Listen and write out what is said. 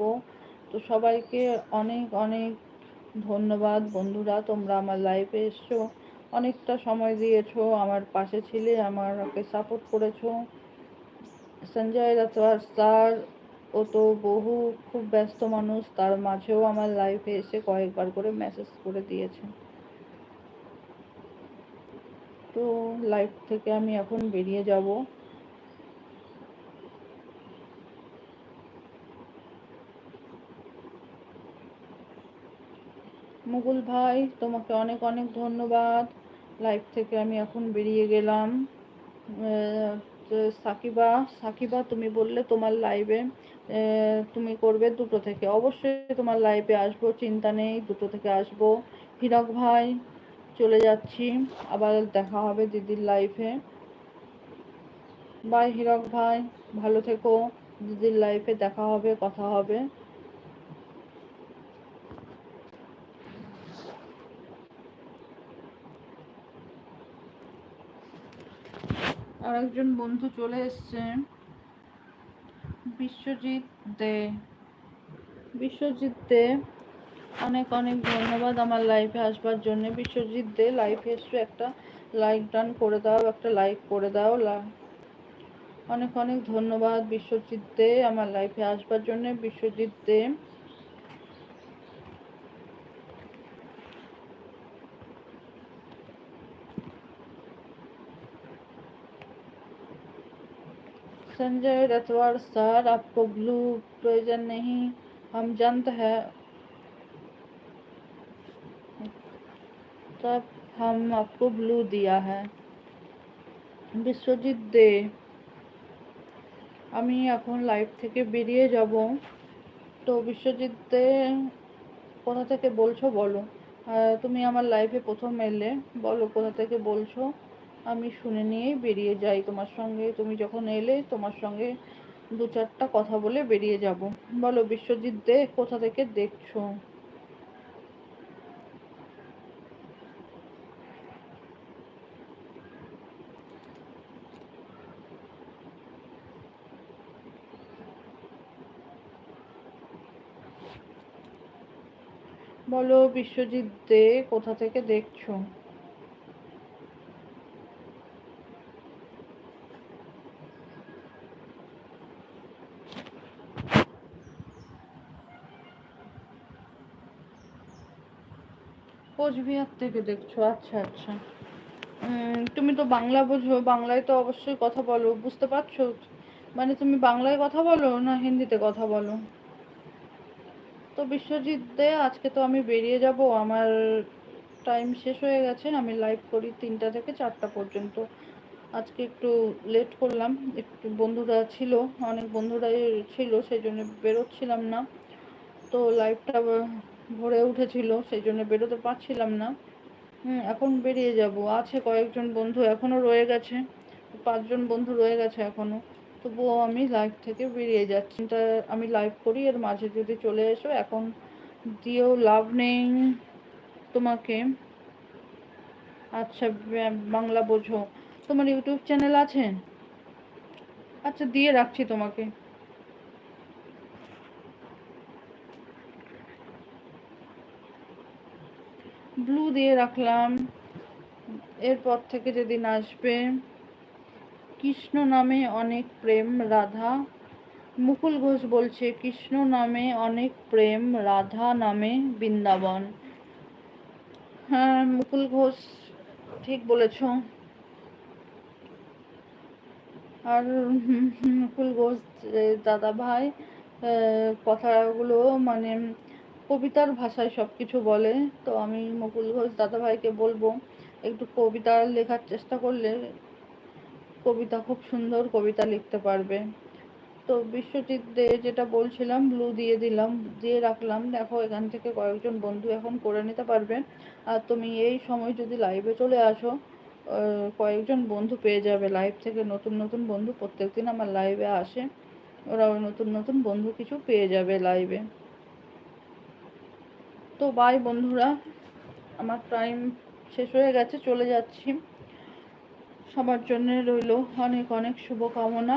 যাব তো সবাইকে অনেক অনেক ধন্যবাদ। বন্ধুরা, তোমরা আমার লাইফে এসছো। অনেকটা সময় দিয়েছ আমার পাশে ছিলে, আমাকে সাপোর্ট করেছ। সঞ্জয় রাতওয়ার স্যার ও তো বহু খুব ব্যস্ত মানুষ, তার মাঝেও আমার লাইফে এসে কয়েকবার করে মেসেজ করে দিয়েছে। তো লাইফ থেকে আমি এখন বেরিয়ে যাব। মুকুল ভাই, তোমাকে অনেক অনেক ধন্যবাদ। লাইফ থেকে আমি এখন বেরিয়ে গেলাম। সাকিবা সাকিবা, তুমি বললে তোমার লাইভে তুমি করবে দুটো থেকে। অবশ্যই তোমার লাইভে আসব, চিন্তা নেই, দুটো থেকে আসব। হিরক ভাই, চলে যাচ্ছি। আবার দেখা হবে দিদির লাইফে বাই হিরক ভাই, ভালো থেকো। দিদির লাইফে দেখা হবে, কথা হবে। আর একজন বন্ধু চলে এসছে। বিশ্বজিৎ দে। বিশ্বজিৎ দে, অনেক অনেক ধন্যবাদ আমার লাইফে আসবার জন্য। বিশ্বজিৎ দে লাইফে এসছো একটা লাইক ডান করে দাও, একটা লাইক করে দাও। অনেক অনেক ধন্যবাদ বিশ্বজিৎ দে আমার লাইফে আসবার জন্য। বিশ্বজিৎ দে संजय रतवाड़ सर आपको ब्लू प्रयोजन नहीं हम जानते हैं तब हम आपको ब्लू दिया है বিশ্বজিৎ দে আমি এখন লাইভ থেকে বেরিয়ে যাব তো বিশ্বজিৎ দে কোথা থেকে বলছো বলো তুমি আমার লাইভে প্রথম এলে বলো কোথা থেকে বলছো আমি শুনে নিয়েই বেরিয়ে যাই তোমার সঙ্গে। তুমি যখন এলে তোমার সঙ্গে দু চারটা কথা বলে বেরিয়ে যাব। বলো, বিশ্বজিৎ দে, কোথা থেকে দেখছ? বলো, বিশ্বজিৎ দে, কোথা থেকে দেখছ? কোচবিহার থেকে দেখছ আচ্ছা আচ্ছা। তুমি তো বাংলা বোঝো, বাংলায় তো অবশ্যই কথা বলো, বুঝতে পারছ? মানে তুমি বাংলায় কথা বলো না হিন্দিতে কথা বলো? তো বিশ্বজিৎ দে, আজকে তো আমি বেরিয়ে যাব, আমার টাইম শেষ হয়ে গেছে, আমি লাইভ করি তিনটা থেকে চারটা পর্যন্ত। আজকে একটু লেট করলাম, একটু বন্ধুরা ছিল, অনেক বন্ধুরাই ছিল, সেই জন্য বেরোচ্ছিলাম না। তো লাইভটা ভরে উঠেছিল, সেই জন্য বেরোতে পারছিলাম না। এখন বেরিয়ে যাব। আছে কয়েকজন বন্ধু এখনও রয়ে গেছে। পাঁচজন বন্ধু রয়ে গেছে এখনও তবুও আমি লাইভ থেকে বেরিয়ে যাচ্ছি। তা আমি লাইভ করি, এর মাঝে যদি চলে এসো, এখন দিয়েও লাভ নেই তোমাকে। আচ্ছা বাংলা বোঝো। তোমার ইউটিউব চ্যানেল আছে? আচ্ছা দিয়ে রাখছি তোমাকে। ব্লু দিয়ে রাখলাম। এরপর থেকে যেদিন আসবে, কৃষ্ণ নামে অনেক প্রেম, রাধা। মুকুল ঘোষ বলছে, কৃষ্ণ নামে অনেক প্রেম, রাধা নামে বৃন্দাবন। হ্যাঁ মুকুল ঘোষ, ঠিক বলেছ। আর মুকুল ঘোষ দাদা ভাই কথাগুলো মানে কবিতার ভাষায় সব কিছু বলে, তো আমি মুকুল ঘোষ দাদাভাইকে বলব, একটু কবিতা লেখার চেষ্টা করলে কবিতা খুব সুন্দর কবিতা লিখতে পারবে। তো বিশ্বজিৎ দে যেটা বলছিলাম ব্লু দিয়ে দিলাম, দিয়ে রাখলাম। দেখো, এখান থেকে কয়েকজন বন্ধু এখন করে নিতে পারবে। আর তুমি এই সময় যদি লাইভে চলে আসো কয়েকজন বন্ধু পেয়ে যাবে লাইভ থেকে। নতুন নতুন বন্ধু প্রত্যেকদিন আমার লাইভে আসে। ওরা নতুন নতুন বন্ধু কিছু পেয়ে যাবে লাইভে তো বাই বন্ধুরা। আমার টাইম শেষ হয়ে গেছে, চলে যাচ্ছি। সবার জন্য রইল অনেক অনেক শুভকামনা।